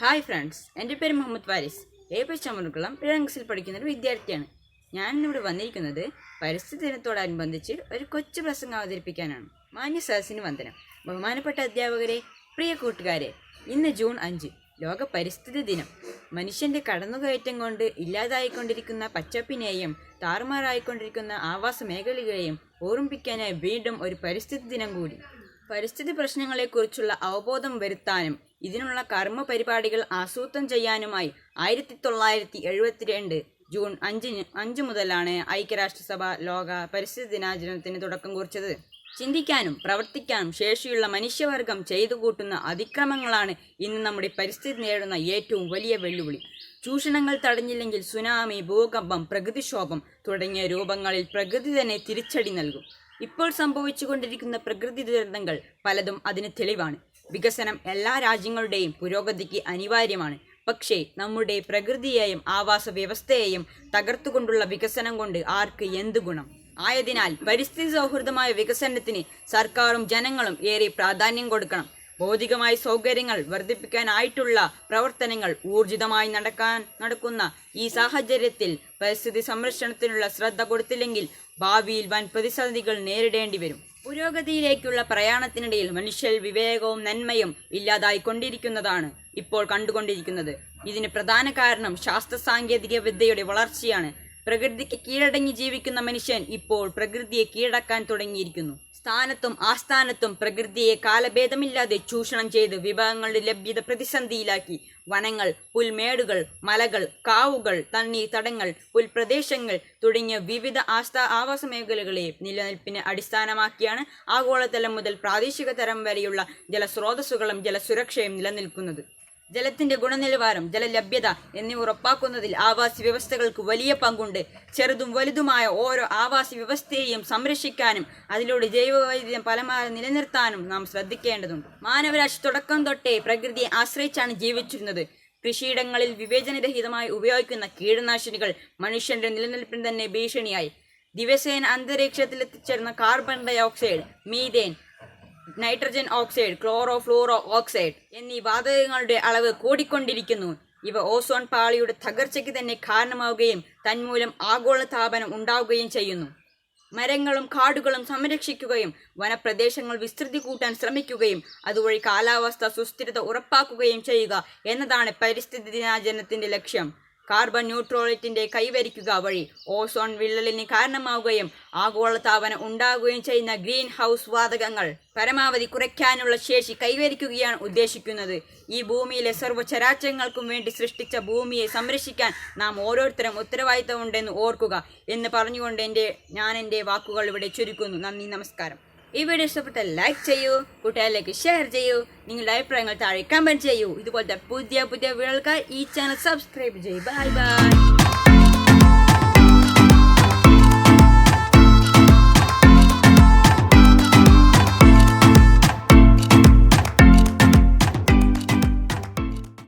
Hi friends എന്റെ പേര് Muhammad Waris. A P Chamarkulam പിഴങ്കസിൽ പഠിക്കുന്ന ഒരു വിദ്യാർത്ഥിയാണ്. ഞാൻ ഇന്നിവിടെ വന്നിരിക്കുന്നത് പരിസ്ഥിതി ദിനത്തോടനുബന്ധിച്ച് ഒരു കൊച്ചു പ്രസംഗം അവതരിപ്പിക്കാനാണ്. മാന്യ സദസ്സിന് വന്ദനം. ബഹുമാനപ്പെട്ട അധ്യാപകരെ പ്രിയ കൂട്ടുകാരെ ഇന്ന് ജൂൺ അഞ്ച് ലോക പരിസ്ഥിതി ദിനം. മനുഷ്യന്റെ കടന്നുകയറ്റം കൊണ്ട് ഇല്ലാതായിക്കൊണ്ടിരിക്കുന്ന പച്ചപ്പിനെയും താറുമാറായിക്കൊണ്ടിരിക്കുന്ന ആവാസ മേഖലകളെയും ഓർമ്മിപ്പിക്കാനായി വീണ്ടും ഒരു പരിസ്ഥിതി ദിനം കൂടി. പരിസ്ഥിതി പ്രശ്നങ്ങളെക്കുറിച്ചുള്ള അവബോധം വരുത്താനും ഇതിനുള്ള കർമ്മ പരിപാടികൾ ആസൂത്രണം ചെയ്യാനുമായി ആയിരത്തി തൊള്ളായിരത്തി എഴുപത്തിരണ്ട് ജൂൺ അഞ്ചിന് അഞ്ച് മുതലാണ് ഐക്യരാഷ്ട്രസഭ ലോക പരിസ്ഥിതി ദിനാചരണത്തിന് തുടക്കം കുറിച്ചത്. ചിന്തിക്കാനും പ്രവർത്തിക്കാനും ശേഷിയുള്ള മനുഷ്യവർഗം ചെയ്തു കൂട്ടുന്ന അതിക്രമങ്ങളാണ് ഇന്ന് നമ്മുടെ പരിസ്ഥിതി നേടുന്ന ഏറ്റവും വലിയ വെല്ലുവിളി. ചൂഷണങ്ങൾ തടഞ്ഞില്ലെങ്കിൽ സുനാമി ഭൂകമ്പം പ്രകൃതിക്ഷോഭം തുടങ്ങിയ രൂപങ്ങളിൽ പ്രകൃതി തന്നെ തിരിച്ചടി നൽകും. ഇപ്പോൾ സംഭവിച്ചുകൊണ്ടിരിക്കുന്ന പ്രകൃതി ദുരന്തങ്ങൾ പലതും അതിന് തെളിവാണ്. വികസനം എല്ലാ രാജ്യങ്ങളുടെയും പുരോഗതിക്ക് അനിവാര്യമാണ്. പക്ഷേ നമ്മുടെ പ്രകൃതിയെയും ആവാസ വ്യവസ്ഥയെയും തകർത്തുകൊണ്ടുള്ള വികസനം കൊണ്ട് ആർക്ക് എന്ത് ഗുണം? ആയതിനാൽ പരിസ്ഥിതി സൗഹൃദമായ വികസനത്തിന് സർക്കാരും ജനങ്ങളും ഏറെ പ്രാധാന്യം കൊടുക്കണം. ഭൗതികമായ സൗകര്യങ്ങൾ വർദ്ധിപ്പിക്കാനായിട്ടുള്ള പ്രവർത്തനങ്ങൾ ഊർജിതമായി നടക്കാൻ നടക്കുന്ന ഈ സാഹചര്യത്തിൽ പരിസ്ഥിതി സംരക്ഷണത്തിനുള്ള ശ്രദ്ധ കൊടുത്തില്ലെങ്കിൽ ഭാവിയിൽ വൻ പ്രതിസന്ധികൾ നേരിടേണ്ടി വരും. പുരോഗതിയിലേക്കുള്ള പ്രയാണത്തിനിടയിൽ മനുഷ്യൽ വിവേകവും നന്മയും ഇല്ലാതായി കൊണ്ടിരിക്കുന്നതാണ് ഇപ്പോൾ കണ്ടുകൊണ്ടിരിക്കുന്നത്. ഇതിന് പ്രധാന കാരണം ശാസ്ത്ര സാങ്കേതിക വിദ്യയുടെ വളർച്ചയാണ്. പ്രകൃതിക്ക് കീഴടങ്ങി ജീവിക്കുന്ന മനുഷ്യൻ ഇപ്പോൾ പ്രകൃതിയെ കീഴടക്കാൻ തുടങ്ങിയിരിക്കുന്നു. സ്ഥാനത്തും ആസ്ഥാനത്തും പ്രകൃതിയെ കാലഭേദമില്ലാതെ ചൂഷണം ചെയ്ത് വിഭവങ്ങളുടെ ലഭ്യത പ്രതിസന്ധിയിലാക്കി. വനങ്ങൾ പുൽമേടുകൾ മലകൾ കാവുകൾ തണ്ണീർത്തടങ്ങൾ പുൽപ്രദേശങ്ങൾ തുടങ്ങിയ വിവിധ ആസ്ഥാ ആവാസ മേഖലകളെ നിലനിൽപ്പിന് അടിസ്ഥാനമാക്കിയാണ് ആഗോളതലം മുതൽ പ്രാദേശിക തരം വരെയുള്ള ജലസ്രോതസ്സുകളും ജലസുരക്ഷയും നിലനിൽക്കുന്നത്. ജലത്തിന്റെ ഗുണനിലവാരം ജലലഭ്യത എന്നിവ ഉറപ്പാക്കുന്നതിൽ ആവാസ വ്യവസ്ഥകൾക്ക് വലിയ പങ്കുണ്ട്. ചെറുതും വലുതുമായ ഓരോ ആവാസ വ്യവസ്ഥയെയും സംരക്ഷിക്കാനും അതിലൂടെ ജൈവവൈവിധ്യം പരമാവധി നിലനിർത്താനും നാം ശ്രദ്ധിക്കേണ്ടതുണ്ട്. മാനവരാശി തുടക്കം തൊട്ടേ പ്രകൃതിയെ ആശ്രയിച്ചാണ് ജീവിച്ചിരുന്നത്. കൃഷിയിടങ്ങളിൽ വിവേചനരഹിതമായി ഉപയോഗിക്കുന്ന കീടനാശിനികൾ മനുഷ്യന്റെ നിലനിൽപ്പിന് തന്നെ ഭീഷണിയായി. ദിവസേന അന്തരീക്ഷത്തിൽ എത്തിച്ചേരുന്ന carbon dioxide methane nitrogen oxide chloro fluoro oxide എന്നീ വാതകങ്ങളുടെ അളവ് കൂടിക്കൊണ്ടിരിക്കുന്നു. ഇവ ഓസോൺ പാളിയുടെ തകർച്ചയ്ക്ക് തന്നെ കാരണമാവുകയും തന്മൂലം ആഗോള താപനം ഉണ്ടാവുകയും ചെയ്യുന്നു. മരങ്ങളും കാടുകളും സംരക്ഷിക്കുകയും വനപ്രദേശങ്ങൾ വിസ്തൃതി കൂട്ടാൻ ശ്രമിക്കുകയും അതുവഴി കാലാവസ്ഥ സുസ്ഥിരത ഉറപ്പാക്കുകയും ചെയ്യുക എന്നതാണ് പരിസ്ഥിതി ദിനാചരണത്തിന്റെ ലക്ഷ്യം. കാർബൺ ന്യൂട്രോളിറ്റിന്റെ കൈവരിക്കുക വഴി ഓസോൺ വിള്ളലിന് കാരണമാവുകയും ആഗോളതാപനം ഉണ്ടാകുകയും ചെയ്യുന്ന ഗ്രീൻ ഹൗസ് വാതകങ്ങൾ പരമാവധി കുറയ്ക്കാനുള്ള ശേഷി കൈവരിക്കുകയാണ് ഉദ്ദേശിക്കുന്നത്. ഈ ഭൂമിയിലെ സർവചരാചരങ്ങൾക്കും വേണ്ടി സൃഷ്ടിച്ച ഭൂമിയെ സംരക്ഷിക്കാൻ നാം ഓരോരുത്തരും ഉത്തരവാദിത്തമുണ്ടെന്ന് ഓർക്കുക എന്ന് പറഞ്ഞുകൊണ്ട് എന്റെ ഞാൻ എന്റെ വാക്കുകൾ ഇവിടെ ചുരുക്കുന്നു. നന്ദി നമസ്കാരം. ഈ വീഡിയോ ഇഷ്ടപ്പെട്ടാൽ ലൈക്ക് ചെയ്യൂ കൂട്ടുകാരിലേക്ക് ഷെയർ ചെയ്യൂ നിങ്ങളുടെ അഭിപ്രായങ്ങൾ താഴെ കമന്റ് ചെയ്യൂ. ഇതുപോലത്തെ പുതിയ പുതിയ വീഡിയോകൾക്കായി ഈ ചാനൽ സബ്സ്ക്രൈബ് ചെയ്യൂ. Bye bye